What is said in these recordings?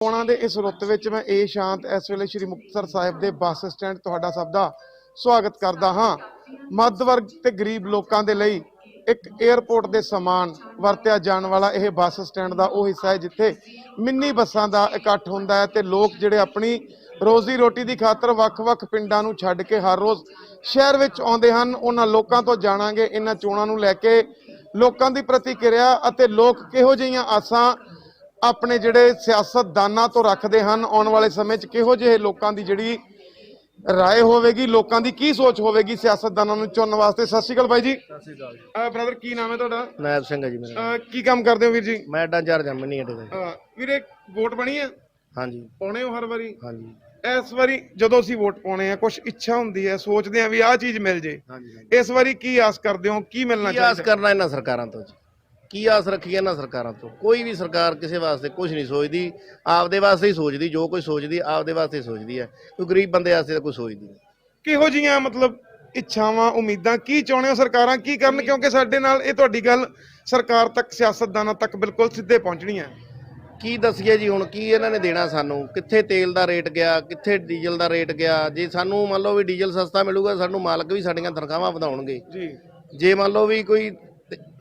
ਚੋਣਾਂ ਦੇ ਇਸ ਰੁੱਤ ਵਿੱਚ ਮੈਂ ਇਹ ਸ਼ਾਂਤ ਇਸ ਵੇਲੇ ਸ੍ਰੀ ਮੁਕਤਸਰ ਸਾਹਿਬ ਦੇ ਬੱਸ ਸਟੈਂਡ ਤੁਹਾਡਾ ਸਭ ਦਾ ਸਵਾਗਤ ਕਰਦਾ ਹਾਂ। ਮੱਧ ਵਰਗ ਤੇ ਗਰੀਬ ਲੋਕਾਂ ਦੇ ਲਈ ਇੱਕ 에ਅਰਪੋਰਟ ਦੇ ਸਮਾਨ ਵਰਤਿਆ ਜਾਣ ਵਾਲਾ ਇਹ ਬੱਸ ਸਟੈਂਡ ਦਾ ਉਹ ਹਿੱਸਾ ਹੈ, ਜਿੱਥੇ ਮਿੰਨੀ ਬੱਸਾਂ ਦਾ ਇਕੱਠ ਹੁੰਦਾ ਹੈ ਤੇ ਲੋਕ ਜਿਹੜੇ ਆਪਣੀ ਰੋਜ਼ੀ ਰੋਟੀ ਦੀ ਖਾਤਰ ਵੱਖ-ਵੱਖ ਪਿੰਡਾਂ ਨੂੰ ਛੱਡ ਕੇ ਹਰ ਰੋਜ਼ ਸ਼ਹਿਰ ਵਿੱਚ ਆਉਂਦੇ ਹਨ। ਉਹਨਾਂ ਲੋਕਾਂ ਤੋਂ ਜਾਣਾਂਗੇ, ਇਹਨਾਂ ਚੋਣਾਂ ਨੂੰ ਲੈ ਕੇ ਲੋਕਾਂ ਦੀ ਪ੍ਰਤੀਕਿਰਿਆ ਅਤੇ ਲੋਕ ਕਿਹੋ ਜਿਹੀਆਂ ਆਸਾਂ ਆਪਣੇ ਜਿਹੜੇ ਸਿਆਸਤਦਾਨਾਂ ਤੋਂ ਰੱਖਦੇ ਹਨ ਆਉਣ ਵਾਲੇ ਸਮੇਂ 'ਚ ਕਿਹੋ ਜਿਹੇ ਲੋਕਾਂ ਦੀ ਜਿਹੜੀ ਰਾਏ ਹੋਵੇਗੀ ਲੋਕਾਂ ਦੀ ਕੀ ਸੋਚ ਹੋਵੇਗੀ ਸਿਆਸਤਦਾਨਾਂ ਨੂੰ ਚੁਣਨ ਵਾਸਤੇ? ਸਤਿ ਸ਼੍ਰੀ ਅਕਾਲ ਬਾਈ ਜੀ। ਸਤਿ ਸ਼੍ਰੀ ਅਕਾਲ ਬ੍ਰਦਰ ਕੀ ਨਾਮ ਹੈ ਤੁਹਾਡਾ? ਨਾਇਬ ਸਿੰਘ ਹੈ ਜੀ ਮੇਰਾ। ਕੀ ਕੰਮ ਕਰਦੇ ਹੋ ਵੀਰ ਜੀ? ਮੈਂ ਅੱਡਾ ਚਾਰ ਜੰਮਣੀ ਅੱਡੇ ਦਾ ਜੀ। ਅਹ ਵੀਰੇ ਵੋਟ ਬਣੀ ਹੈ? ਹਾਂਜੀ। ਪਾਉਣੇ ਹੋ ਹਰ ਵਾਰੀ? ਹਾਂਜੀ। ਇਸ ਵਾਰੀ ਜਦੋਂ ਅਸੀਂ ਵੋਟ ਪਾਉਣੇ ਆ ਕੁਝ ਇੱਛਾ ਹੁੰਦੀ ਹੈ ਸੋਚਦੇ ਆ ਵੀ ਆਹ ਚੀਜ਼ ਮਿਲ ਜੇ। ਹਾਂਜੀ। ਇਸ ਵਾਰੀ ਕੀ ਆਸ ਕਰਦੇ ਹੋ? ਕੀ ਮਿਲਣਾ ਕੀ ਆਸ ਚਾਹੀਦਾ? ਕਰਨਾ ਇਹਨਾਂ ਸਰਕਾਰਾਂ ਤੋਂ ਜੀ? ਕੀ ਆਸ ਰੱਖੀ ਇਹਨਾਂ ਸਰਕਾਰਾਂ ਤੋਂ? ਕੋਈ ਵੀ ਸਰਕਾਰ ਕਿਸੇ ਵਾਸਤੇ ਕੁਝ ਨਹੀਂ ਸੋਚਦੀ ਆਪਦੇ ਵਾਸਤੇ ਹੀ ਸੋਚਦੀ ਜੋ ਕੋਈ ਸੋਚਦੀ ਆਪਦੇ ਵਾਸਤੇ ਹੀ ਸੋਚਦੀ ਹੈ। ਕੋਈ ਗਰੀਬ ਬੰਦੇ ਵਾਸਤੇ ਤਾਂ ਕੋਈ ਸੋਚਦੀ ਨਹੀਂ। ਕਿਹੋ ਜੀਆਂ ਮਤਲਬ ਇੱਛਾਵਾਂ ਉਮੀਦਾਂ ਕੀ ਚਾਹੁੰਦੇ ਹੋ ਸਰਕਾਰਾਂ? ਕੀ ਕਰਨ? ਕਿਉਂਕਿ ਸਾਡੇ ਨਾਲ ਇਹ ਤੁਹਾਡੀ ਗੱਲ ਸਰਕਾਰ ਤੱਕ ਸਿਆਸਤਦਾਨਾਂ ਤੱਕ ਬਿਲਕੁਲ ਸਿੱਧੇ ਪਹੁੰਚਣੀ ਹੈ। ਕੀ ਦੱਸੀਏ ਜੀ ਹੁਣ ਕੀ ਇਹਨਾਂ ਨੇ ਦੇਣਾ ਸਾਨੂੰ? ਕਿੱਥੇ ਤੇਲ ਦਾ ਰੇਟ ਗਿਆ? ਕਿੱਥੇ ਡੀਜ਼ਲ ਦਾ ਰੇਟ ਗਿਆ? ਜੇ ਸਾਨੂੰ ਮੰਨ ਲਓ ਵੀ ਡੀਜ਼ਲ ਸਸਤਾ ਮਿਲੂਗਾ ਸਾਨੂੰ ਮਾਲਕ ਵੀ ਸਾਡੀਆਂ ਤਨਖਾਹਾਂ ਵਧਾਉਣਗੇ। ਜੀ। ਜੇ ਮੰਨ ਲਓ ਵੀ ਕੋਈ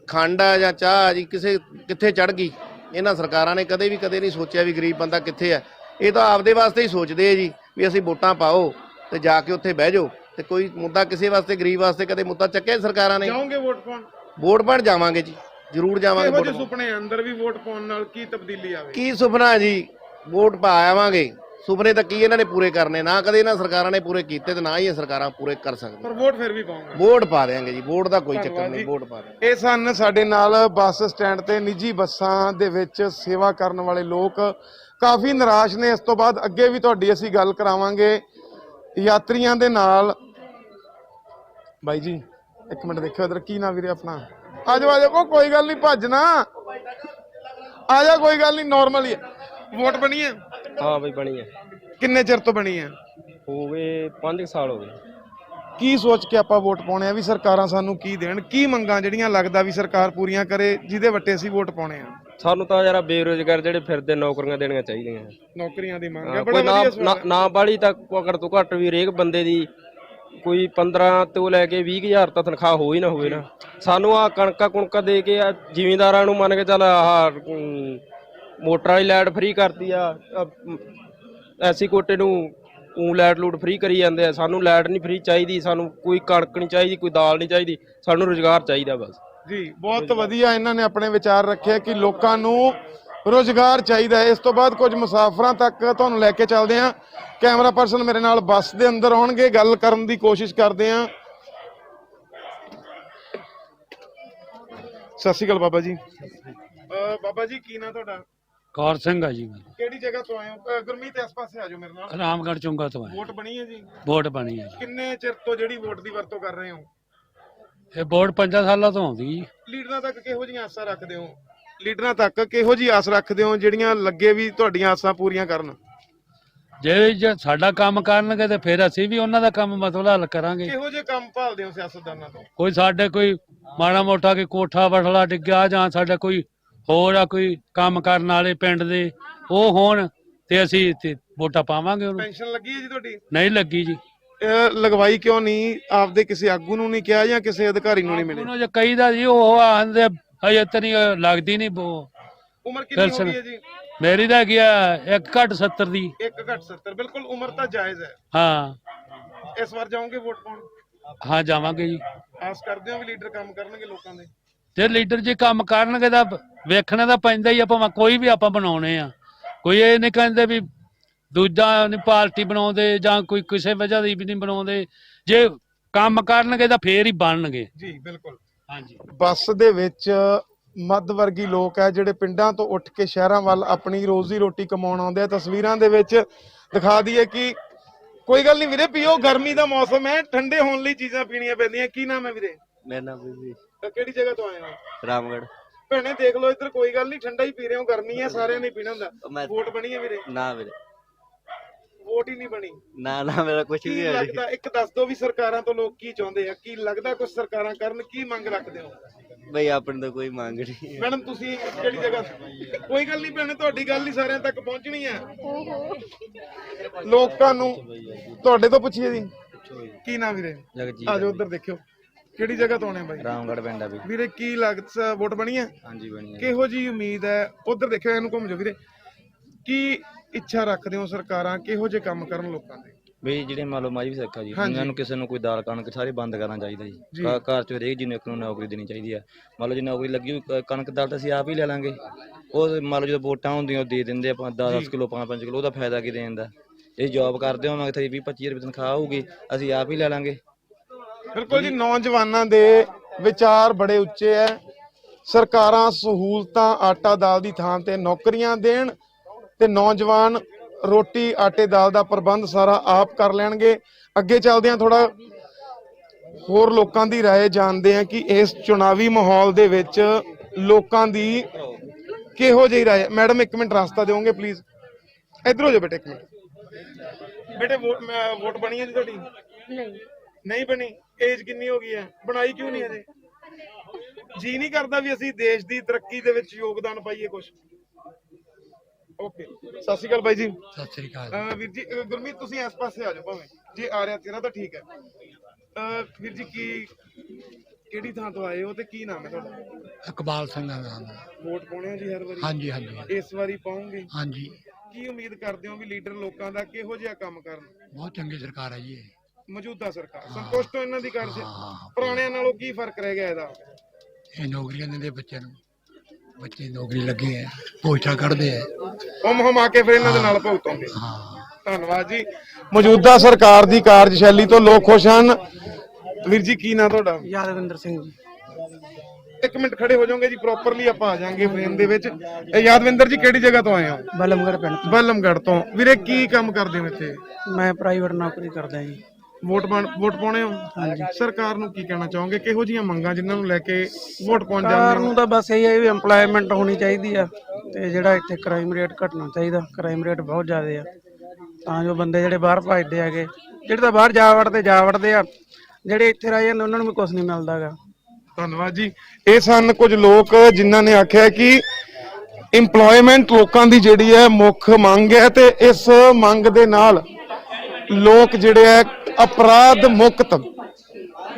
ਖੰਡ ਆ ਜਾਂ ਚਾਹ ਆ ਜੀ ਕਿਸੇ ਕਿੱਥੇ ਚੜ ਗਈ? ਇਹਨਾਂ ਸਰਕਾਰਾਂ ਨੇ ਕਦੇ ਵੀ ਕਦੇ ਨਹੀਂ ਸੋਚਿਆ ਵੀ ਗਰੀਬ ਬੰਦਾ ਕਿੱਥੇ ਆ। ਇਹ ਤਾਂ ਆਪਦੇ ਵਾਸਤੇ ਹੀ ਸੋਚਦੇ ਆ ਜੀ ਵੀ ਅਸੀਂ ਵੋਟਾਂ ਪਾਓ ਤੇ ਜਾ ਕੇ ਉੱਥੇ ਬਹਿ ਜਾਓ। ਤੇ ਕੋਈ ਮੁੱਦਾ ਕਿਸੇ ਵਾਸਤੇ ਗਰੀਬ ਵਾਸਤੇ ਕਦੇ ਮੁੱਦਾ ਚੱਕਿਆ ਸਰਕਾਰਾਂ ਨੇ? ਜਾਓਗੇ ਵੋਟ ਪਾਉਣ? ਵੋਟ ਪਾਉਣ ਜਾਵਾਂਗੇ ਜੀ ਜ਼ਰੂਰ ਜਾਵਾਂਗੇ ਵੋਟ। ਸੁਪਨੇ ਅੰਦਰ ਵੀ ਵੋਟ ਪਾਉਣ ਨਾਲ ਕੀ ਤਬਦੀਲੀ ਆਵੇ? ਕੀ ਸੁਪਨਾ ਜੀ? ਵੋਟ ਪਾ ਆਵਾਂਗੇ। ਸੁਪਨੇ ਤਾਂ ਕੀ ਇਹਨਾਂ ਨੇ ਪੂਰੇ ਕਰਨੇ ਨਾ ਕਦੇ ਇਹਨਾਂ ਸਰਕਾਰਾਂ ਨੇ ਪੂਰੇ ਕੀਤੇ ਤੇ ਨਾ ਹੀ ਇਹ ਸਰਕਾਰਾਂ ਪੂਰੇ ਕਰ ਸਕਦੀਆਂ। ਪਰ ਵੋਟ ਫਿਰ ਵੀ ਪਾਉਂਗੇ। ਵੋਟ ਪਾ ਦੇਾਂਗੇ ਜੀ ਵੋਟ ਦਾ ਕੋਈ ਚੱਕਰ ਨਹੀਂ। ਵੋਟ ਪਾ ਦੇਾਂਗੇ ਇਹ ਸਨ ਸਾਡੇ ਨਾਲ ਬੱਸ ਸਟੈਂਡ ਤੇ ਨਿੱਜੀ ਬੱਸਾਂ ਦੇ ਵਿੱਚ ਸੇਵਾ ਕਰਨ ਵਾਲੇ ਲੋਕ। ਕਾਫੀ ਨਿਰਾਸ਼ ਨੇ ਇਸ ਤੋਂ ਬਾਅਦ ਅੱਗੇ ਵੀ ਤੁਹਾਡੀ ਅਸੀਂ ਗੱਲ ਕਰਾਵਾਂਗੇ। ਯਾਤਰੀਆਂ ਦੇ ਨਾਲ। ਬਾਈ ਜੀ ਇੱਕ ਮਿੰਟ ਦੇਖਿਓ ਇਧਰ ਕੀ ਨਾ ਵੀਰੇ ਆਪਣਾ? ਆ ਜਾਓ ਆ ਜਾਓ ਕੋਈ ਗੱਲ ਨਹੀਂ ਭੱਜਣਾ ਆ ਜਾ ਕੋਈ ਗੱਲ ਨਹੀਂ ਨਾਰਮਲ ਹੈ। ਵੋਟ ਬਣੀ ਹੈ। ਹਾਂ ਬਈ ਬਣੀ ਹੈ। ਕਿੰਨੇ ਚਿਰ ਤੋਂ ਬਣੀ ਹੈ? ਹੋ ਗਏ 5 ਸਾਲ ਹੋ ਗਏ। ਕੀ ਸੋਚ ਕੇ ਆਪਾਂ ਵੋਟ ਪਾਉਣੇ ਆ? ਵੀ ਸਰਕਾਰਾਂ ਸਾਨੂੰ ਕੀ ਦੇਣ? ਕੀ ਮੰਗਾਂ ਜਿਹੜੀਆਂ ਲੱਗਦਾ ਵੀ ਸਰਕਾਰ ਪੂਰੀਆਂ ਕਰੇ ਜਿਹਦੇ ਵੱਟੇ ਅਸੀਂ ਵੋਟ ਪਾਉਣੇ ਆ? ਸਾਨੂੰ ਤਾਂ ਯਾਰ ਬੇਰੋਜ਼ਗਾਰ ਜਿਹੜੇ ਫਿਰਦੇ ਨੌਕਰੀਆਂ ਦੇਣੀਆਂ ਚਾਹੀਦੀਆਂ। ਨੌਕਰੀਆਂ ਦੀ ਮੰਗ ਹੈ ਹਾਂ, ਬੜਾ ਕੋਈ ਨਾ ਵਧੀਆ ਨਾ- ਹੈ। ਨਾ ਬਾਲੀ ਤਾਂ ਅਗਰ ਤੋਂ ਘੱਟ ਵੀ ਹਰੇਕ ਬੰਦੇ ਦੀ ਕੋਈ 15 ਤੋਂ ਲੈ ਕੇ 20000 ਤਾਂ ਤਨਖਾਹ ਹੋ ਹੀ ਨਾ ਹੋਵੇ ਨਾ। ਸਾਨੂੰ ਆ ਕਣਕਾਂ ਕੁਣਕਾਂ ਦੇ ਕੇ ਆ ਜ਼ਿਮੀਂਦਾਰਾਂ ਨੂੰ ਮੰਨ ਕੇ ਚੱਲ ਆਹ ਅਮ, ਮੋਟਰਾਂ ਦੀ ਲਾਈਟ ਫ੍ਰੀ ਕਰਤੀ ਆ ਐਸੀ ਕੋਟੇ ਨੂੰ ਉਹ ਲਾਈਟ ਲੂਟ ਫ੍ਰੀ ਕਰੀ ਜਾਂਦੇ ਆ। ਸਾਨੂੰ ਲਾਈਟ ਨਹੀਂ ਫ੍ਰੀ ਚਾਹੀਦੀ ਸਾਨੂੰ ਕੋਈ ਕਣਕ ਨਹੀਂ ਚਾਹੀਦੀ ਕੋਈ ਦਾਲ ਨਹੀਂ ਚਾਹੀਦੀ ਸਾਨੂੰ ਰੋਜ਼ਗਾਰ ਚਾਹੀਦਾ ਬਸ। ਜੀ ਬਹੁਤ ਵਧੀਆ ਇਹਨਾਂ ਨੇ ਆਪਣੇ ਵਿਚਾਰ ਰੱਖੇ ਕਿ ਲੋਕਾਂ ਨੂੰ ਰੋਜ਼ਗਾਰ ਚਾਹੀਦਾ ਹੈ। ਇਸ ਤੋਂ ਬਾਅਦ ਕੁਝ ਮੁਸਾਫਰਾਂ ਤੱਕ ਤੁਹਾਨੂੰ ਲੈ ਕੇ ਚੱਲਦੇ ਹਾਂ। ਕੈਮਰਾ ਪਰਸਨ ਮੇਰੇ ਨਾਲ ਬੱਸ ਦੇ ਅੰਦਰ ਆਉਣਗੇ ਗੱਲ ਕਰਨ ਦੀ ਕੋਸ਼ਿਸ਼ ਕਰਦੇ ਹਾਂ। ਸਤਿ ਸ਼੍ਰੀ ਅਕਾਲ ਬਾਬਾ ਜੀ। ਬਾਬਾ ਜੀ ਕੀ ਨਾਂ ਤੁਹਾਡਾ? ਕੌਰ ਸਿੰਘ ਆ ਜੀ। ਮੈਂ ਕਿਹੜੀ ਜਗ੍ਹਾ ਤੋਂ ਆਏ ਹੋ? ਗੁਰਮੀਤ ਇਸ ਪਾਸੇ ਆ ਜਾਓ ਮੇਰੇ ਨਾਲ। ਰਾਮਗੜ੍ਹ ਚੁੰਗਾ ਤੋਂ ਆਇਆ ਵੋਟ ਬਣੀ ਹੈ ਜੀ? ਵੋਟ ਬਣੀ ਹੈ ਜੀ। ਕਿੰਨੇ ਚਿਰ ਤੋਂ ਜਿਹੜੀ ਵੋਟ ਦੀ ਵਰਤੋਂ ਕਰ ਰਹੇ ਹੋ? ਇਹ ਵੋਟ ਪੰਜਾਂ ਸਾਲਾਂ ਤੋਂ ਆਉਂਦੀ ਜੀ। ਲੀਡਰਾਂ ਤੱਕ ਕਿਹੋ ਜਿਹੀਆਂ ਆਸਾਂ ਰੱਖਦੇ ਹੋ? ਲੀਡਰਾਂ ਤੱਕ ਕਿਹੋ ਜਿਹੀ ਆਸ ਰੱਖਦੇ ਹੋ ਜਿਹੜੀਆਂ ਲੱਗੇ ਵੀ ਤੁਹਾਡੀਆਂ ਆਸਾਂ ਪੂਰੀਆਂ ਕਰਨ? ਜੇ ਜੇ ਸਾਡਾ ਕੰਮ ਕਰਨਗੇ ਤੇ ਫਿਰ ਅਸੀਂ ਵੀ ਉਹਨਾਂ ਦਾ ਕੰਮ ਮਸਲਾ ਹੱਲ ਕਰਾਂਗੇ। ਕਿਹੋ ਜਿਹੇ ਕੰਮ ਭਾਲਦੇ ਹੋ ਸਿਆਸਤਦਾਨਾਂ ਤੋਂ? ਕੋਈ ਸਾਡੇ ਕੋਈ ਮਾੜਾ ਮੋਟਾ ਕੋਈ ਕੋਠਾ ਬਠਲਾ ਡਿੱਗਿਆ ਜਾਂ ਸਾਡਾ ਕੋਈ ਹੋਰ ਆ ਕੋਈ ਕੰਮ ਕਰਨ ਵਾਲੇ ਪਿੰਡ ਦੇ ਉਹ ਹੋਣ ਤੇ ਅਸੀਂ ਤੇ ਵੋਟਾਂ ਪਾਵਾਂਗੇ ਉਹਨੂੰ। ਪੈਨਸ਼ਨ ਲੱਗੀ ਹੈ ਜੀ ਤੁਹਾਡੀ? ਨਹੀਂ ਲੱਗੀ ਜੀ। ਇਹ ਲਗਵਾਈ ਕਿਉਂ ਨਹੀਂ? ਆਪਦੇ ਕਿਸੇ ਆਗੂ ਨੂੰ ਨਹੀਂ ਕਿਹਾ ਜਾਂ ਕਿਸੇ ਅਧਿਕਾਰੀ ਨੂੰ ਨਹੀਂ ਮਿਲੇ? ਉਹਨੂੰ ਜੇ ਕਹੀਦਾ ਜੀ ਉਹ ਆਂਦੇ ਹਜੇ ਤਾਂ ਨਹੀਂ ਲੱਗਦੀ ਨਹੀਂ ਉਹ ਉਮਰ ਕਿੰਨੀ ਹੋ ਪੈਨਸ਼ਨ। ਗਈ ਹੈ ਜੀ? ਮੇਰੀ ਤਾਂ ਹੈਗੀ ਆ ਇੱਕ ਘੱਟ 70 ਦੀ। ਇੱਕ ਘੱਟ 70 ਬਿਲਕੁਲ ਉਮਰ ਤਾਂ ਜਾਇਜ਼ ਹੈ। ਹਾਂ। ਇਸ ਵਾਰ ਜਾਓਗੇ ਵੋਟ ਪਾਉਣ? ਹਾਂ ਜਾਵਾਂਗੇ ਜੀ। ਆਸ ਕਰਦੇ ਹੋ ਵੀ ਲੀਡਰ ਕੰਮ ਕਰਨਗੇ ਲੋਕਾਂ ਦੇ? ਜੇ ਲੀਡਰ ਜੀ ਕੰਮ ਕਰਨਗੇ ਤਾਂ ਵੇਖਣਾ ਤਾਂ ਪੈਂਦਾ ਹੀ ਆ ਭਾਵੇਂ ਕੋਈ ਵੀ ਆਪਾਂ ਬਣਾਉਣੇ ਆ। ਕੋਈ ਇਹ ਨਹੀਂ ਕਹਿੰਦੇ ਵੀ ਦੂਜਾ ਨਹੀਂ ਪਾਰਟੀ ਬਣਾਉਂਦੇ ਜਾਂ ਕੋਈ ਕਿਸੇ ਵਜ੍ਹਾ ਦੀ ਵੀ ਨਹੀਂ ਬਣਾਉਂਦੇ। ਜੇ ਕੰਮ ਕਰਨਗੇ ਤਾਂ ਫੇਰ ਹੀ ਬਣਨਗੇ। ਜੀ ਬਿਲਕੁਲ। ਹਾਂਜੀ। ਬੱਸ ਦੇ ਵਿੱਚ ਮੱਧ ਵਰਗੀ ਲੋਕ ਹੈ ਜਿਹੜੇ ਪਿੰਡਾਂ ਤੋਂ ਉੱਠ ਕੇ ਸ਼ਹਿਰਾਂ ਵੱਲ ਆਪਣੀ ਰੋਜ਼ੀ ਰੋਟੀ ਕਮਾਉਣ ਆਉਂਦੇ ਆ। ਤਸਵੀਰਾਂ ਦੇ ਵਿੱਚ ਦਿਖਾ ਦਈਏ ਕਿ ਕੋਈ ਗੱਲ ਨਹੀਂ ਵੀਰੇ ਪੀਓ ਗਰਮੀ ਦਾ ਮੌਸਮ ਹੈ ਠੰਡੇ ਹੋਣ ਲਈ ਚੀਜ਼ਾਂ ਪੀਣੀਆਂ ਪੈਂਦੀਆਂ। ਕੀ ਨਾਮ ਹੈ ਵੀਰੇ? ਮੇਰਾ ਨਾਮ ਬੀਬੀ ਤਾਂ ਕਿਹੜੀ ਜਗ੍ਹਾ ਤੋਂ ਆਏ ਹੋ? ਰਾਮਗੜ ਭੈਣੇ ਦੇਖ ਲਓ ਇੱਧਰ ਕੋਈ ਗੱਲ ਨਹੀਂ ਠੰਡਾ ਹੀ ਪੀ ਰਹੇ ਹੋ ਗਰਮੀ ਹੈ ਸਾਰਿਆਂ ਨੇ ਪੀਣਾ ਹੁੰਦਾ। ਮੈਂ ਵੋਟ ਬਣੀ ਹੈ ਵੀਰੇ? ਨਾ ਵੀਰੇ। ਵੋਟ ਹੀ ਨਹੀਂ ਬਣੀ। ਨਾ ਨਾ ਮੇਰਾ ਕੁਝ ਕੀ ਵੀ ਹੈ ਲੱਗਦਾ? ਇੱਕ ਦੱਸ ਦਿਓ ਵੀ ਸਰਕਾਰਾਂ ਤੋਂ ਲੋਕ ਕੀ ਚਾਹੁੰਦੇ ਆ? ਕੀ ਲੱਗਦਾ ਕੁਝ ਸਰਕਾਰਾਂ ਕਰਨ? ਕੀ ਮੰਗ ਰੱਖਦੇ ਹੋ? ਬਈ ਆਪਣੇ ਤਾਂ ਕੋਈ ਮੰਗ ਨਹੀਂ। ਮੈਡਮ ਤੁਸੀਂ ਕਿਹੜੀ ਜਗ੍ਹਾ? ਕੋਈ ਗੱਲ ਨਹੀਂ ਭੈਣੇ ਤੁਹਾਡੀ ਗੱਲ ਹੀ ਸਾਰਿਆਂ ਤੱਕ ਪਹੁੰਚਣੀ ਹੈ ਲੋਕਾਂ ਨੂੰ ਤੁਹਾਡੇ ਤੋਂ ਪੁੱਛੀਏ ਜੀ। ਕੀ ਨਾਮ ਵੀਰੇ? ਜਗਜੀਤ ਆਜੋ ਉਧਰ ਦੇਖਿਓ। ਕਿਹੜੀ ਜਗ੍ਹਾ ਤੋਂ ਆਉਣੇ ਬਾਈ? ਰਾਮਗੜ ਪਿੰਡ ਆ ਵੀ। ਵੀਰੇ ਕੀ ਲੱਗਦਾ ਵੋਟ ਬਣੀ ਹੈ? ਹਾਂਜੀ ਬਣੀ ਆ ਕਿਹੋ ਜੀ ਉਮੀਦ ਹੈ? ਉਧਰ ਦੇਖਿਓ ਇਹਨੂੰ ਘੁੰਮ ਜਾਓ ਵੀਰੇ। ਕੀ ਇੱਛਾ ਰੱਖਦੇ ਹੋ ਸਰਕਾਰਾਂ? ਕਿਹੋ ਜਿਹੇ ਕੰਮ ਕਰਨ ਲੋਕਾਂ ਦੇ? ਬਈ ਜਿਹੜੇ ਮੰਨ ਲਓ ਮਾਜੀ ਸਿੱਖਾ ਜੀ ਹਾਂਜੀ। ਇਹਨਾਂ ਨੂੰ ਕਿਸੇ ਨੂੰ ਕੋਈ ਦਾਲ ਕਣਕ ਸਾਰੇ ਬੰਦ ਕਰਨਾ ਚਾਹੀਦਾ ਜੀ। ਜੀ। ਘਰ- ਘਰ ਚ ਹਰੇਕ ਜੀ ਨੂੰ ਇੱਕ ਨੂੰ ਨੌਕਰੀ ਦੇਣੀ ਚਾਹੀਦੀ ਆ। ਮੰਨ ਲਓ ਜੇ ਨੌਕਰੀ ਲੱਗੀ ਹੋਈ, ਕ- ਕਣਕ ਦਾਲ ਤਾਂ ਅਸੀਂ ਆਪ ਹੀ ਲੈ ਲਾਂਗੇ। ਉਹ ਮੰਨ ਲਓ ਜਦੋਂ ਵੋਟਾਂ ਹੁੰਦੀਆਂ ਉਹ ਦੇ ਦਿੰਦੇ ਆਪਾਂ 10 ਕਿਲੋ 5-5 ਕਿਲੋ ਉਹਦਾ ਫਾਇਦਾ ਕੀ ਦੇਣ ਦਾ? ਇਹ ਜੌਬ ਕਰਦੇ ਹੋਵਾਂਗੇ ਤੇ 20-25 ਰੁਪਏ ਤਨਖਾਹ ਹੋਊਗੀ ਅਸੀਂ ਆਪ ਹੀ ਲੈ ਲਾਂਗੇ। ਬਿਲਕੁਲ ਜੀ ਨੌਜਵਾਨਾਂ ਦੇ ਵਿਚਾਰ ਬੜੇ ਉੱਚੇ ਐ ਸਰਕਾਰਾਂ ਸਹੂਲਤਾਂ ਆਟਾ ਦਾਲ ਦੀ ਥਾਂ ਤੇ ਨੌਕਰੀਆਂ ਦੇਣ ਤੇ ਨੌਜਵਾਨ ਰੋਟੀ ਆਟੇ ਦਾਲ ਦਾ ਪ੍ਰਬੰਧ ਸਾਰਾ ਆਪ ਕਰ ਲੈਣਗੇ ਅੱਗੇ ਚੱਲਦੇ ਆ ਥੋੜਾ ਹੋਰ ਲੋਕਾਂ ਦੀ رائے ਜਾਣਦੇ ਆ ਕਿ ਇਸ ਚੁਣਾਵੀ ਮਾਹੌਲ ਦੇ ਵਿੱਚ ਲੋਕਾਂ ਦੀ ਕਿਹੋ ਜਿਹੀ رائے ਹੈ? ਮੈਡਮ ਇੱਕ ਮਿੰਟ ਰਸਤਾ ਦਿਓਗੇ ਪਲੀਜ਼ ਇੱਧਰ ਹੋ ਜਾਓ ਬੇਟੇ ਇੱਕ ਮਿੰਟ ਬੇਟੇ ਵੋਟ ਮੈਂ- ਵੋਟ ਬਣੀ ਹੈ ਜੀ ਤੁਹਾਡੀ ਨਹੀਂ ਨਹੀਂ ਬਣੀ ਏਜ ਕਿੰਨੀ ਹੋ ਗਈ ਹੈ? ਬਣਾਈ ਕਿਉਂ ਨਹੀਂ ਅਜੇ ਜੀ ਨਹੀਂ ਕਰਦਾ ਵੀ ਅਸੀਂ ਦੇਸ਼ ਦੀ ਤਰੱਕੀ ਦੇ ਵਿੱਚ ਯੋਗਦਾਨ ਪਾਈਏ ਕੁਝ ਓਕੇ ਸਤਿ ਸ਼੍ਰੀ ਅਕਾਲ ਬਾਈ ਜੀ। ਸਤਿ ਸ੍ਰੀ ਅਕਾਲ। ਵੀਰ ਜੀ ਅਹ ਗੁਰਮੀਤ ਤੁਸੀਂ ਇਸ ਪਾਸੇ ਆ ਜਾਓ ਭਾਵੇਂ। ਜੇ ਆ ਰਿਹਾ ਤੇਰਾ ਤਾਂ ਠੀਕ ਹੈ। ਅਹ ਵੀਰ ਜੀ ਕੀ ਕਿਹੜੀ ਥਾਂ ਤੋਂ ਆਏ ਹੋ ਤੇ ਕੀ ਨਾਮ ਹੈ ਤੁਹਾਡਾ? ਇਕਬਾਲ ਸਿੰਘ ਦਾ ਨਾਮ ਵੋਟ ਪਾਉਣੇ ਹੋ ਜੀ ਹਰ ਵਾਰੀ? ਹਾਂਜੀ ਹਾਂਜੀ। ਇਸ ਵਾਰੀ ਪਾਉਂਗੇ? ਹਾਂਜੀ। ਕੀ ਉਮੀਦ ਕਰਦੇ ਹੋ ਵੀ ਲੀਡਰ ਲੋਕਾਂ ਦਾ ਕਿਹੋ ਜਿਹਾ ਕੰਮ ਕਰਨ? ਬਹੁਤ ਚੰਗੀ ਸਰਕਾਰ ਹੈ ਜੀ ਇਹ। ਮੌਜੂਦਾ ਸਰਕਾਰ ਸੰਤੁਸ਼ਟ ਹੋ ਇਹਨਾਂ ਦੀ ਕਾਰ ਸੇ ਹਾਂ ਪੁਰਾਣਿਆਂ ਨਾਲੋਂ ਕੀ ਫ਼ਰਕ ਰਹਿ ਗਿਆ ਇਹਦਾ? ਇਹ ਨੌਕਰੀਆਂ ਦਿੰਦੇ ਬੱਚਿਆਂ ਨੂੰ। ਬੱਚੇ ਨੌਕਰੀ ਲੱਗੇ ਹੈ ਪੋਚਾ ਕੱਢਦੇ ਹੈ ਹਮ ਹਮ ਆ ਕੇ ਫਿਰ ਇਹਨਾਂ ਦੇ ਨਾਲ ਭੁਗਤੋਂਗੇ ਹਾਂ। ਧੰਨਵਾਦ ਜੀ। ਮੌਜੂਦਾ ਸਰਕਾਰ ਦੀ ਕਾਰਜਸ਼ੈਲੀ ਤੋਂ ਲੋਕ ਖੁਸ਼ ਹਨ। ਵੀਰ ਜੀ ਕੀ ਨਾਂ ਤੁਹਾਡਾ? ਯਾਦਵਿੰਦਰ ਸਿੰਘ ਜੀ। ਇੱਕ ਮਿੰਟ ਖੜੇ ਹੋ ਜਾਓਗੇ ਜੀ ਪ੍ਰੋਪਰਲੀ ਆਪਾਂ ਆ ਜਾਾਂਗੇ ਫਰੇਮ ਦੇ ਵਿੱਚ। ਇਹ ਯਾਦਵਿੰਦਰ ਜੀ ਕਿਹੜੀ ਜਗ੍ਹਾ ਤੋਂ ਆਏ ਹੋ? ਬਲਮਗੜ ਪਿੰਡ ਤੋਂ। ਬਲਮਗੜ੍ਹ ਤੋਂ। ਵੀਰੇ ਕੀ ਕੰਮ ਕਰਦੇ ਹੋ ਇੱਥੇ? ਮੈਂ ਪ੍ਰਾਈਵੇਟ ਨੌਕਰੀ ਕਰਦਾ ਜੀ। ਵੋਟ ਪਾਉਣ ਵੋਟ ਪਾਉਣੇ ਹੋ? ਸਰਕਾਰ ਨੂੰ ਕੀ ਕਹਿਣਾ ਚਾਹੋਗੇ? ਕਿਹੋ ਜੀਆਂ ਮੰਗਾਂ ਜਿਨ੍ਹਾਂ ਨੂੰ ਲੈ ਕੇ ਵੋਟ ਪਾਉਣ ਸਰਕਾਰ ਜਾਂਦੇ ਹੋ? ਨੂੰ ਤਾਂ ਬਸ ਇਹ ਹੈ ਵੀ EMPLOYMENT ਹੋਣੀ ਚਾਹੀਦੀ ਆ ਤੇ ਜਿਹੜਾ ਇੱਥੇ ਕ੍ਰਾਈਮ ਰੇਟ ਘਟਣਾ ਚਾਹੀਦਾ ਕ੍ਰਾਈਮ ਰੇਟ ਬਹੁਤ ਜ਼ਿਆਦਾ ਆ। ਤਾਂ ਜੋ ਬੰਦੇ ਜਿਹੜੇ ਬਾਹਰ ਭੱਜਦੇ ਹੈਗੇ ਜਿਹੜੇ ਤਾਂ ਬਾਹਰ ਜਾ ਵੜਦੇ ਜਾ ਵੜਦੇ ਆ ਜਿਹੜੇ ਇੱਥੇ ਰਹਿ ਜਾਂਦੇ ਉਹਨਾਂ ਨੂੰ ਵੀ ਕੁਝ ਨਹੀਂ ਮਿਲਦਾਗਾ ਧੰਨਵਾਦ ਜੀ। ਇਹ ਸਨ ਕੁਝ ਲੋਕ ਜਿਨ੍ਹਾਂ ਨੇ ਆਖਿਆ ਕਿ EMPLOYMENT ਲੋਕਾਂ ਦੀ ਜਿਹੜੀ ਹੈ ਮੁੱਖ ਮੰਗ ਹੈ ਤੇ ਇਸ ਮੰਗ ਦੇ ਨਾਲ ਲੋਕ ਜਿਹੜੇ ਹੈ ਅਪਰਾਧ ਮੁਕਤ।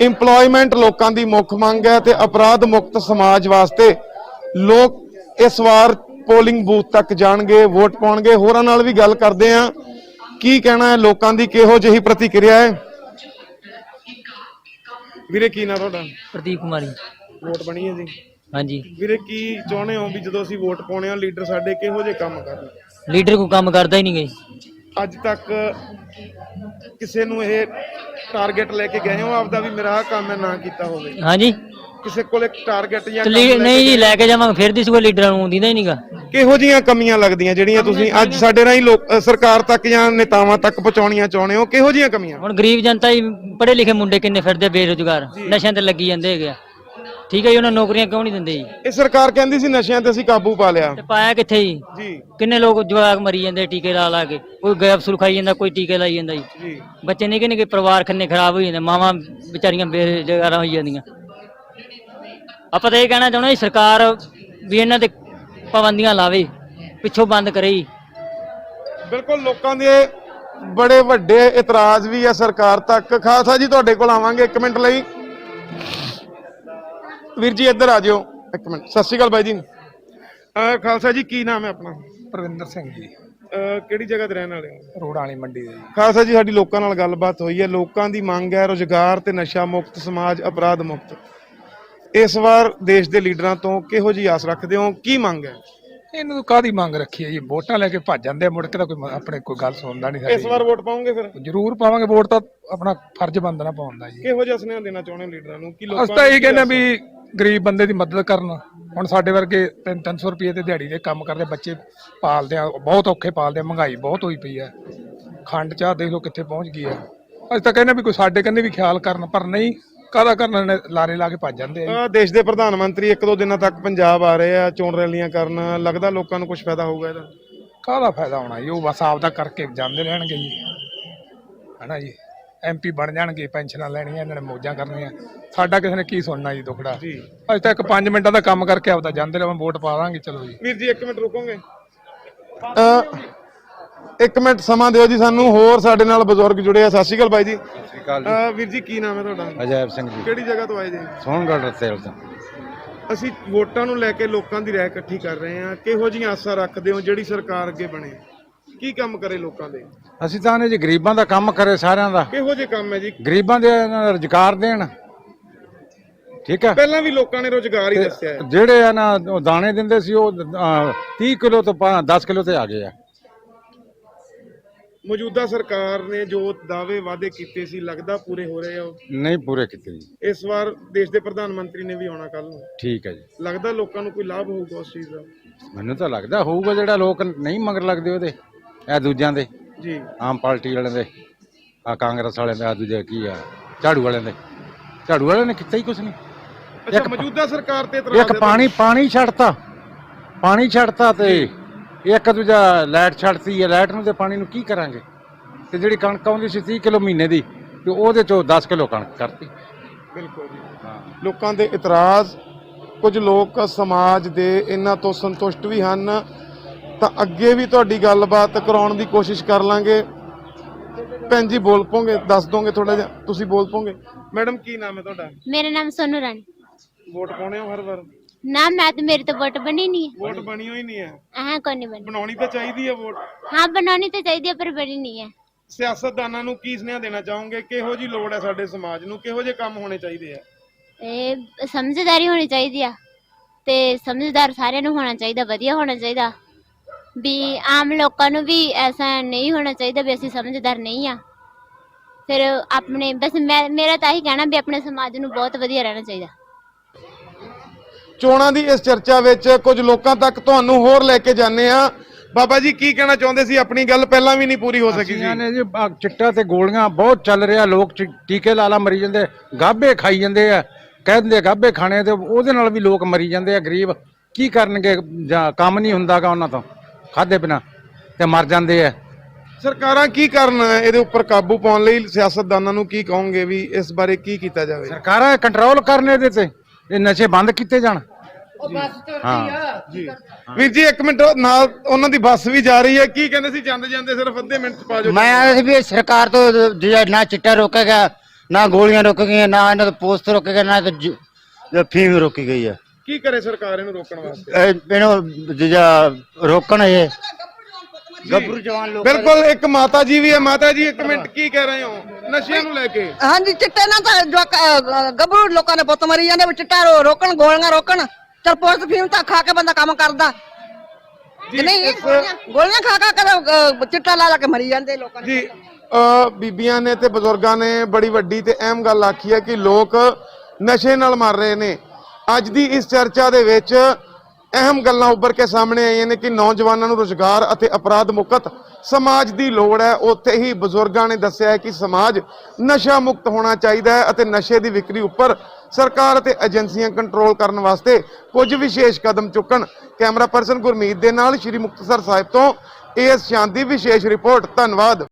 EMPLOYMENT ਲੋਕਾਂ ਦੀ ਮੁੱਖ ਮੰਗ ਹੈ ਤੇ ਅਪਰਾਧ ਮੁਕਤ ਸਮਾਜ ਵਾਸਤੇ ਲੋਕ ਇਸ ਵਾਰ ਪੋਲਿੰਗ ਬੂਥ ਤੱਕ ਜਾਣਗੇ ਵੋਟ ਪਾਉਣਗੇ। ਹੋਰਾਂ ਨਾਲ ਵੀ ਗੱਲ ਕਰਦੇ ਆ। ਕੀ ਕਹਿਣਾ ਹੈ ਲੋਕਾਂ ਦੀ ਕਿਹੋ ਜਿਹੀ ਪ੍ਰਤੀਕਿਰਿਆ ਹੈ ਵੀਰੇ ਕੀ ਨਾ ਤੁਹਾਡਾ? ਪ੍ਰਦੀਪ ਕੁਮਾਰੀ। ਵੋਟ ਬਣੀ ਹੈ ਜੀ? ਹਾਂਜੀ। ਵੀਰੇ ਕੀ ਚਾਹੁੰਦੇ ਹੋ ਵੀ ਜਦੋਂ ਅਸੀਂ ਵੋਟ ਪਾਉਣੇ ਆ ਲੀਡਰ ਸਾਡੇ ਕਿਹੋ ਜਿਹੇ ਕੰਮ ਕਰਨ ਲੀਡਰ ਕੋ ਕੰਮ ਕਰਦਾ ਹੀ ਨਹੀਂ ਗਈ ਅੱਜ ਤੱਕ ਕਿਸੇ ਨੂੰ ਇਹ ਟਾਰਗੇਟ ਲੈ ਕੇ ਗਏ ਹੋ? ਆਪਦਾ ਵੀ ਮੇਰਾ ਆਹ ਕੰਮ ਹੈ ਨਾ ਕੀਤਾ ਹੋਵੇ। ਹਾਂਜੀ। ਕਿਸੇ ਕੋਲ ਇੱਕ ਟਾਰਗੇਟ ਜਾਂ ਕੰਮ ਲੀ- ਲੈ ਕੇ ਨਹੀਂ ਜੀ ਲੈ ਕੇ ਜਾਵਾਂਗੇ ਫਿਰ ਦੀ ਕੋਈ ਲੀਡਰਾਂ ਨੂੰ ਦਿੰਦਾ ਹੀ ਨਹੀਂਗਾ। ਕਿਹੋ ਜੀਆਂ ਕਮੀਆਂ ਲੱਗਦੀਆਂ ਜਿਹੜੀਆਂ ਤੁਸੀਂ ਅੱਜ ਸਾਡੇ ਰਾਹੀਂ ਲੋਕ ਅ, ਸਰਕਾਰ ਤੱਕ ਜਾਂ ਨੇਤਾਵਾਂ ਤੱਕ ਪਹੁੰਚਾਉਣੀਆਂ ਚਾਹੁੰਦੇ ਹੋ? ਕਿਹੋ ਜੀਆਂ ਕਮੀਆਂ? ਹੁਣ ਗਰੀਬ ਜਨਤਾ ਹੀ ਪੜ੍ਹੇ ਲਿਖੇ ਮੁੰਡੇ ਕਿੰਨੇ ਫਿਰਦੇ ਬੇਰੁਜ਼ਗਾਰ। ਨਸ਼ਿਆਂ ਤੇ ਲੱਗੀ ਜਾਂਦੇ ਹੈਗੇ ਆ। ਠੀਕ ਹੈ ਜੀ ਉਹਨਾਂ ਨੌਕਰੀਆਂ ਕਿਉਂ ਨਹੀਂ ਦਿੰਦੇ ਜੀ? ਇਹ ਸਰਕਾਰ ਕਹਿੰਦੀ ਸੀ ਨਸ਼ਿਆਂ ਤੇ ਅਸੀਂ ਕਾਬੂ ਪਾ ਲਿਆ। ਤੇ ਪਾਇਆ ਕਿੱਥੇ ਜੀ? ਜੀ। ਕਿੰਨੇ ਲੋਕ ਜਵਾਕ ਮਰੀ ਜਾਂਦੇ ਟੀਕੇ ਲਾ ਲਾ ਕੇ? ਕੋਈ ਗੈਪਸੂਲ ਖਾਈ ਜਾਂਦਾ ਕੋਈ ਟੀਕੇ ਲਾਈ ਜਾਂਦਾ ਜੀ। ਜੀ। ਬੱਚੇ ਨਿੱਕੇ ਨਿੱਕੇ ਪਰਿਵਾਰ ਖੰਨੇ ਖਰਾਬ ਹੋ ਜਾਂਦੇ ਮਾਵਾਂ ਵਿਚਾਰੀਆਂ ਬੇਰੁਜ਼ਗਾਰਾਂ ਹੋਈ ਜਾਂਦੀਆਂ। ਆਪਾਂ ਤਾਂ ਇਹ ਕਹਿਣਾ ਚਾਹੁੰਦੇ ਜੀ ਸਰਕਾਰ ਵੀ ਇਹਨਾਂ ਤੇ ਪਾਬੰਦੀਆਂ ਲਾਵੇ ਪਿੱਛੋਂ ਬੰਦ ਕਰੇ ਜੀ। ਬਿਲਕੁਲ ਲੋਕਾਂ ਦੇ ਬੜੇ ਵੱਡੇ ਇਤਰਾਜ਼ ਵੀ ਆ ਸਰਕਾਰ ਤੱਕ। ਖਾਲਸਾ ਜੀ ਤੁਹਾਡੇ ਕੋਲ ਆਵਾਂਗੇ 1 ਮਿੰਟ ਲਈ। ਵੀਰ ਜੀ ਇੱਧਰ ਆ ਜਿਓ। 1 ਮਿੰਟ। ਸਤਿ ਸ਼੍ਰੀ ਅਕਾਲ ਬਾਈ ਜੀ। ਅਹ ਖਾਲਸਾ ਜੀ ਕੀ ਨਾਮ ਹੈ ਆਪਣਾ? ਪ੍ਰਵਿੰਦਰ ਸਿੰਘ ਜੀ। ਅਹ ਕਿਹੜੀ ਜਗ੍ਹਾ ਤੇ ਰਹਿਣ ਵਾਲੇ ਹੋ? ਰੋੜਾਂ ਵਾਲੀ ਮੰਡੀ ਦੇ ਜੀ। ਖਾਲਸਾ ਜੀ ਸਾਡੀ ਲੋਕਾਂ ਨਾਲ ਗੱਲਬਾਤ ਹੋਈ ਹੈ। ਲੋਕਾਂ ਦੀ ਮੰਗ ਹੈ ਰੋਜ਼ਗਾਰ ਤੇ ਨਸ਼ਾ ਮੁਕਤ ਸਮਾਜ ਅਪਰਾਧ ਮੁਕਤ। ਇਸ ਵਾਰ ਦੇਸ਼ ਦੇ ਲੀਡਰਾਂ ਤੋਂ ਕਿਹੋ ਜੀ ਆਸ ਰੱਖਦੇ ਹੋ? ਕੀ ਮੰਗ ਹੈ? ਇਹਨਾਂ ਨੂੰ ਕਾਦੀ ਮੰਗ ਰੱਖੀ ਹੈ ਜੀ? ਵੋਟਾਂ ਲੈ ਕੇ ਭੱਜ ਜਾਂਦੇ ਆ, ਮੁੜ ਕੇ ਤਾਂ ਕੋਈ ਮ- ਆਪਣੇ ਕੋਈ ਗੱਲ ਸੁਣਦਾ ਨਹੀਂ ਇਸ ਵਾਰ ਵੋਟ ਪਾਉਂਗੇ ਫਿਰ? ਜ਼ਰੂਰ ਪਾਵਾਂਗੇ। ਵੋਟ ਤਾਂ ਆਪਣਾ ਫਰਜ਼ ਬਣਦਾ ਨਾ ਪਾਉਣ ਦਾ ਜੀ। ਕਿਹੋ ਜਿਹਾ ਸੁਨੇਹਾ ਦੇਣਾ ਚਾਹੁੰਦੇ ਹੋ ਲੀਡਰਾਂ ਨੂੰ? ਕਿ ਅਸੀਂ ਤਾਂ ਇਹ ਕਹਿੰਦੇ ਆ ਵੀ ਗਰੀਬ ਬੰਦੇ ਦੀ ਮਦਦ ਕਰਨ। ਹੁਣ ਸਾਡੇ ਵਰਗੇ 3-300 ਰੁਪਏ ਤੇ ਦਿਹਾੜੀ ਦੇ ਕੰਮ ਕਰਦੇ ਬੱਚੇ ਪਾਲਦੇ ਆ ਬਹੁਤ ਔਖੇ ਪਾਲਦੇ ਆ ਮਹਿੰਗਾਈ ਬਹੁਤ ਹੋਈ ਪਈ ਆ। ਖੰਡ ਚਾਹ ਦੇਖ ਲਓ ਕਿੱਥੇ ਪਹੁੰਚ ਗਈ ਆ। ਅਸੀਂ ਤਾਂ ਕਹਿੰਦੇ ਵੀ ਕੋਈ ਸਾਡੇ ਕੰਨੇ ਵੀ ਖਿਆਲ ਕਰਨ ਪਰ ਨਹੀਂ ਕਾਹਦਾ ਕਰਨ ਲਾਰੇ ਲਾ ਕੇ ਭੱਜ ਜਾਂਦੇ ਆ ਦੇਸ਼ ਦੇ ਪ੍ਰਧਾਨ ਮੰਤਰੀ ਇੱਕ ਦੋ ਦਿਨਾਂ ਤੱਕ ਪੰਜਾਬ ਆ ਰਹੇ ਆ ਚੋਣ ਰੈਲੀਆਂ ਕਰਨ ਲੱਗਦਾ ਲੋਕਾਂ ਨੂੰ ਕੁਝ ਫਾਇਦਾ ਹੋਊਗਾ ਇਹਦਾ। ਕਾਹਦਾ ਫਾਇਦਾ ਹੋਣਾ ਜੀ? ਉਹ ਬਸ ਆਪਦਾ ਕਰਕੇ ਜਾਂਦੇ ਰਹਿਣਗੇ ਜੀ। ਹੈਨਾ ਜੀ? ਐਮਪੀ ਬਣ ਜਾਣਗੇ ਪੈਨਸ਼ਨਾਂ ਲੈਣੀਆਂ ਇਹਨਾਂ ਨੇ ਮੌਜਾਂ ਕਰਨੀਆਂ। ਸਾਡਾ ਕਿਸੇ ਨੇ ਕੀ ਸੁਣਨਾ ਜੀ ਦੁਖੜਾ? ਜੀ। ਅੱਜ ਤੱਕ 5 ਮਿੰਟਾਂ ਦਾ ਕੰਮ ਕਰਕੇ ਆਪਦਾ ਜਾਂਦੇ ਰਹਾਂ ਵੋਟ ਪਾ ਦਾਂਗੇ ਚਲੋ ਜੀ। ਵੀਰ ਜੀ ਇੱਕ ਮਿੰਟ ਰੁਕੋਗੇ? ਇੱਕ ਮਿੰਟ ਸਮਾਂ ਦਿਓ ਜੀ ਸਾਨੂੰ ਹੋਰ ਸਾਡੇ ਨਾਲ ਬਜ਼ੁਰਗ ਜੁੜੇ ਆ। ਸਤਿ ਸ਼੍ਰੀ ਅਕਾਲ ਬਾਈ ਜੀ। ਸਤਿ ਸ਼੍ਰੀ ਅਕਾਲ ਜੀ। ਵੀਰ ਜੀ ਕੀ ਨਾਮ ਹੈ ਤੁਹਾਡਾ? ਅਜੈਬ ਸਿੰਘ ਜੀ। ਕਿਹੜੀ ਜਗ੍ਹਾ ਤੋਂ ਆਏ ਜੀ? ਸੋਹਣਗੜ੍ਹ ਰਸੇਲ ਤੋਂ। ਅਸੀਂ ਵੋਟਾਂ ਨੂੰ ਲੈ ਕੇ ਲੋਕਾਂ ਦੀ ਰਾਏ ਇਕੱਠੀ ਕਰ ਰਹੇ ਹਾਂ। ਕਿਹੋ ਜਿਹੀਆਂ ਆਸਾਂ ਰੱਖਦੇ ਹੋ ਜਿਹੜੀ ਸਰਕਾਰ ਅੱਗੇ ਬਣੇ? ਕੀ ਕੰਮ ਕਰੇ ਲੋਕਾਂ ਦੇ? ਅਸੀਂ ਤਾਂ ਨੇ ਜੀ ਗਰੀਬਾਂ ਦਾ ਕੰਮ ਕਰੇ ਸਾਰਿਆਂ ਦਾ। ਕਿਹੋ ਜਿਹੇ ਕੰਮ ਹੈ ਜੀ? ਗਰੀਬਾਂ ਦੇ ਇਹਨਾਂ ਰੁਜ਼ਗਾਰ ਦੇਣ। ਠੀਕ ਹੈ? ਪਹਿਲਾਂ ਵੀ ਲੋਕਾਂ ਨੇ ਰੋਜ਼ਗਾਰ ਹੀ ਦੱਸਿਆ ਹੈ। ਜਿਹੜੇ ਆ ਨਾ ਉਹ ਦਾਣੇ ਦਿੰਦੇ ਸੀ ਉਹ ਅਹ, 30 ਕਿਲੋ ਤੋਂ 10 ਕਿਲੋ ਤੇ ਆ ਗਏ ਆ। ਮੌਜੂਦਾ ਸਰਕਾਰ ਨੇ ਜੋ ਦਾਅਵੇ ਵਾਅਦੇ ਕੀਤੇ ਸੀ ਲੱਗਦਾ ਪੂਰੇ ਹੋ ਰਹੇ ਆ ਉਹ? ਨਹੀਂ ਪੂਰੇ ਕੀਤੇ ਜੀ। ਇਸ ਵਾਰ ਦੇਸ਼ ਦੇ ਪ੍ਰਧਾਨ ਮੰਤਰੀ ਨੇ ਵੀ ਆਉਣਾ ਕੱਲ ਨੂੰ। ਠੀਕ ਹੈ ਜੀ। ਲੱਗਦਾ ਲੋਕਾਂ ਨੂੰ ਕੋਈ ਲਾਭ ਹੋਊਗਾ ਉਸ ਚੀਜ਼ ਦਾ? ਮੈਨੂੰ ਤਾਂ ਲੱਗਦਾ ਹੋਊਗਾ ਜਿਹੜਾ ਲੋਕ ਨਹੀਂ ਮਗਰ ਲੱਗਦੇ ਉਹਦੇ। ਇਹ ਦੂਜਿਆਂ ਦੇ। ਜੀ। ਆਮ ਪਾਰਟੀ ਵਾਲਿਆਂ ਦੇ। ਆ ਕਾਂਗਰਸ ਵਾਲਿਆਂ ਦੇ ਆ ਦੂਜੇ ਕੀ ਆ? ਝਾੜੂ ਵਾਲਿਆਂ ਦੇ। ਝਾੜੂ ਵਾਲਿਆਂ ਨੇ ਕੀਤਾ ਹੀ ਕੁਝ ਨਹੀਂ। ਅੱਛਾ ਮੌਜੂਦਾ ਸਰਕਾਰ ਤੇ ਇਤਰਾਜ਼ ਇੱਕ ਹੈ ਪਾਣੀ ਪਾਣੀ ਛੱਡਤਾ। ਪਾਣੀ ਛੱਡਤਾ ਤੇ ਇੱਕ ਦੂਜਾ ਲਾਈਟ ਛੱਡਤੀ ਹੈ ਲਾਈਟ ਨੂੰ ਤੇ ਪਾਣੀ ਨੂੰ ਕੀ ਕਰਾਂਗੇ? ਤੇ ਜਿਹੜੀ ਕਣਕ ਆਉਂਦੀ ਸੀ 30 ਕਿਲੋ ਮਹੀਨੇ ਦੀ ਤੇ ਉਹਦੇ ਚੋਂ 10 ਕਿਲੋ ਕਣਕ ਕਰਤੀ। ਬਿਲਕੁਲ ਜੀ। ਲੋਕਾਂ ਦੇ ਇਤਰਾਜ਼ ਕੁਝ ਲੋਕ ਸਮਾਜ ਦੇ ਇਹਨਾਂ ਤੋਂ ਸੰਤੁਸ਼ਟ ਵੀ ਹਨ। ਤਾਂ ਅੱਗੇ ਵੀ ਤੁਹਾਡੀ ਗੱਲਬਾਤ ਕਰਾਉਣ ਦੀ ਕੋਸ਼ਿਸ਼ ਕਰ ਲਾਂਗੇ। ਭੈਣ ਜੀ ਬੋਲ ਪੋਗੇ ਦੱਸ ਦੋਗੇ ਥੋੜਾ ਜਿਹਾ। ਤੁਸੀਂ ਬੋਲ ਪੋਗੇ। ਮੈਡਮ ਕੀ ਨਾਮ ਹੈ ਤੁਹਾਡਾ? ਮੇਰਾ ਨਾਮ ਸੋਨੂ ਰਾਣੀ। ਵੋਟ ਪਾਉਣੇ ਹੋ ਹਰ ਵਾਰ? ਨਾ ਮੈਂ ਤੇ ਮੇਰੀ ਤਾਂ ਵੋਟ ਬਣੀ ਨਹੀਂ ਹੈ। ਵੋਟ ਬਣੀ ਹੋਈ ਨਹੀਂ ਹੈ? ਹਾਂ ਕੋਈ ਨਹੀਂ ਬਣੀ। ਬਣਾਉਣੀ ਤਾਂ ਚਾਹੀਦੀ ਹੈ ਵੋਟ? ਹਾਂ ਬਣਾਉਣੀ ਤਾਂ ਚਾਹੀਦੀ ਹੈ ਪਰ ਬਣੀ ਨਹੀਂ ਹੈ। ਸਿਆਸਤਦਾਨਾਂ ਨੂੰ ਕੀ ਸੁਨੇਹਾ ਦੇਣਾ ਚਾਹੋਗੇ? ਕਿਹੋ ਜੀ ਲੋੜ ਹੈ ਸਾਡੇ ਸਮਾਜ ਨੂੰ? ਕਿਹੋ ਜਿਹੇ ਕੰਮ ਹੋਣੇ ਚਾਹੀਦੇ ਆ? ਇਹ ਸਮਝਦਾਰੀ ਹੋਣੀ ਚਾਹੀਦੀ ਆ। ਤੇ ਸਮਝਦਾਰ ਸਾਰਿਆਂ ਨੂੰ ਹੋਣਾ ਚਾਹੀਦਾ ਵਧੀਆ ਹੋਣਾ ਚਾਹੀਦਾ। ਵੀ ਆਮ ਲੋਕਾਂ ਨੂੰ ਵੀ ਐਸਾ ਨਹੀਂ ਹੋਣਾ ਚਾਹੀਦਾ ਵੀ ਅਸੀਂ ਸਮਝਦਾਰ ਨਹੀਂ ਆ। ਫਿਰ ਆਪਣੇ ਬਸ ਮੈਂ ਮੇਰਾ ਤਾਂ ਇਹੀ ਕਹਿਣਾ ਵੀ ਆਪਣੇ ਸਮਾਜ ਨੂੰ ਬਹੁਤ ਵਧੀਆ ਰਹਿਣਾ ਚਾਹੀਦਾ। ਚੋਣਾਂ ਦੀ ਇਸ ਚਰਚਾ ਵਿੱਚ ਕੁਝ ਲੋਕਾਂ ਤੱਕ ਤੁਹਾਨੂੰ ਹੋਰ ਲੈ ਕੇ ਜਾਂਦੇ ਆ ਬਾਬਾ ਜੀ ਕੀ ਕਹਿਣਾ ਚਾਹੁੰਦੇ ਸੀ? ਆਪਣੀ ਗੱਲ ਪਹਿਲਾਂ ਵੀ ਨਹੀਂ ਪੂਰੀ ਹੋ ਸਕੀ ਸੀ। ਅਸੀਂ ਨੇ ਜੀ ਆਹ ਚਿੱਟਾ ਤੇ ਗੋਲੀਆਂ ਬਹੁਤ ਚੱਲ ਰਿਹਾ ਲੋਕ ਚੀ- ਟੀਕੇ ਲਾ ਲਾ ਮਰੀ ਜਾਂਦੇ ਗਾਬੇ ਖਾਈ ਜਾਂਦੇ ਆ। ਕਹਿ ਦਿੰਦੇ ਆ ਗਾਬੇ ਖਾਣੇ ਤੇ ਉਹਦੇ ਨਾਲ ਵੀ ਲੋਕ ਮਰੀ ਜਾਂਦੇ ਆ ਗਰੀਬ। ਕੀ ਕਰਨਗੇ? ਜਾਂ ਕੰਮ ਨਹੀਂ ਹੁੰਦਾਗਾ ਉਹਨਾਂ ਤੋਂ। ਖਾਦੇ ਬਿਨਾ ਤੇ ਮਰ ਜਾਂਦੇ ਆ। ਸਰਕਾਰਾਂ ਕੀ ਕਰਨ ਇਹਦੇ ਉੱਪਰ ਕਾਬੂ ਪਾਉਣ ਲਈ ਸਿਆਸਤਦਾਨਾਂ ਨੂੰ ਕੀ ਕਹੋਗੇ ਵੀ ਇਸ ਬਾਰੇ ਕੀ ਕੀਤਾ ਜਾਵੇ? ਸਰਕਾਰਾਂ ਕੰਟਰੋਲ ਕਰਨ ਇਹਦੇ ਤੇ ਇਹ ਨਸ਼ੇ ਬੰਦ ਕੀਤੇ ਜਾਣ। ਜੀ। ਵੀਰ ਜੀ ਇੱਕ ਮਿੰਟ ਨਾਲ ਉਹਨਾਂ ਦੀ ਬੱਸ ਵੀ ਜਾ ਰਹੀ ਹੈ। ਕੀ ਕਹਿੰਦੇ ਸੀ? ਜਾਂਦੇ ਜਾਂਦੇ ਸਿਰਫ ਅੱਧੇ ਮਿੰਟ ਚ ਪਾ ਜਾਓ। ਮੈਂ ਆਇਆ ਸੀ ਵੀ ਇਹ ਸਰਕਾਰ ਤੋਂ ਜਿਹੜਾ ਨਾ ਚਿੱਟਾ ਰੋਕੇਗਾ ਨਾ ਗੋਲੀਆਂ ਰੋਕੇਗੀਆਂ ਨਾ ਇਹਨਾਂ ਦਾ ਪੋਸਟ ਰੋਕੇਗਾ ਨਾ ਤੇ ਫੀਮ ਰੋਕੀ ਗਈ ਹੈ ਕੀ ਕਰੇ ਸਰਕਾਰ ਇਹਨੂੰ ਰੋਕਣ ਵਾਸਤੇ? ਇਹ- ਇਹਨੂੰ ਜਿਹੜਾ ਰੋਕਣ ਇਹ। ਗੱਭਰੂ ਜਵਾਨ ਲੋਕ ਬਿਲਕੁਲ ਇੱਕ ਮਾਤਾ ਜੀ ਵੀ ਹੈ। ਮਾਤਾ ਜੀ ਇੱਕ ਮਿੰਟ ਕੀ ਕਹਿ ਰਹੇ ਹੋ? ਨਸ਼ਿਆਂ ਨੂੰ ਲੈ ਕੇ। ਹਾਂਜੀ ਚਿੱਟੇ ਨਾਲ ਤਾਂ ਗੱਭਰੂ ਲੋਕਾਂ ਨੇ ਪੁੱਤ ਮਰੀ ਜਾਂਦੇ ਵੀ ਚਿੱਟਾ ਰੋ- ਰੋਕਣ ਗੋਲੀਆਂ ਰੋਕਣ। ਚਲ ਪੋਸਟ ਫੀਮ ਤਾਂ ਖਾ ਕੇ ਬੰਦਾ ਕੰਮ ਕਰਦਾ। ਕਿ ਨਹੀਂ ਗੋਲੀਆਂ ਖਾ ਖਾ ਕੇ ਅਹ, ਚਿੱਟਾ ਲਾ ਲਾ ਕੇ ਮਰੀ ਜਾਂਦੇ ਲੋਕਾਂ ਨੇ ਜੀ ਅ, ਬੀਬੀਆਂ ਨੇ ਤੇ ਬਜ਼ੁਰਗਾਂ ਨੇ ਬੜੀ ਵੱਡੀ ਤੇ ਅਹਿਮ ਗੱਲ ਆਖੀ ਹੈ ਕਿ ਲੋਕ ਨਸ਼ੇ ਨਾਲ ਮਰ ਰਹੇ ਨੇ। ਅੱਜ ਦੀ ਇਸ ਚਰਚਾ ਦੇ ਵਿੱਚ ਅਹਿਮ ਗੱਲਾਂ ਉੱਭਰ ਕੇ ਸਾਹਮਣੇ ਆਈਆਂ ਨੇ ਕਿ ਨੌਜਵਾਨਾਂ ਨੂੰ ਰੁਜ਼ਗਾਰ ਅਤੇ ਅਪਰਾਧ ਮੁਕਤ ਸਮਾਜ ਦੀ ਲੋੜ ਹੈ। ਉੱਥੇ ਹੀ ਬਜ਼ੁਰਗਾਂ ਨੇ ਦੱਸਿਆ ਹੈ ਕਿ ਸਮਾਜ ਨਸ਼ਾ ਮੁਕਤ ਹੋਣਾ ਚਾਹੀਦਾ ਹੈ ਅਤੇ ਨਸ਼ੇ ਦੀ ਵਿਕਰੀ ਉੱਪਰ ਸਰਕਾਰ ਅਤੇ ਏਜੰਸੀਆਂ ਕੰਟਰੋਲ ਕਰਨ ਵਾਸਤੇ ਕੁਝ ਵਿਸ਼ੇਸ਼ ਕਦਮ ਚੁੱਕਣ। ਕੈਮਰਾ ਪਰਸਨ ਗੁਰਮੀਤ ਦੇ ਨਾਲ ਸ਼੍ਰੀ ਮੁਕਤਸਰ ਸਾਹਿਬ ਤੋਂ ਏਐਸ ਸ਼ਾਂਤੀ, ਵਿਸ਼ੇਸ਼ ਰਿਪੋਰਟ, ਧੰਨਵਾਦ।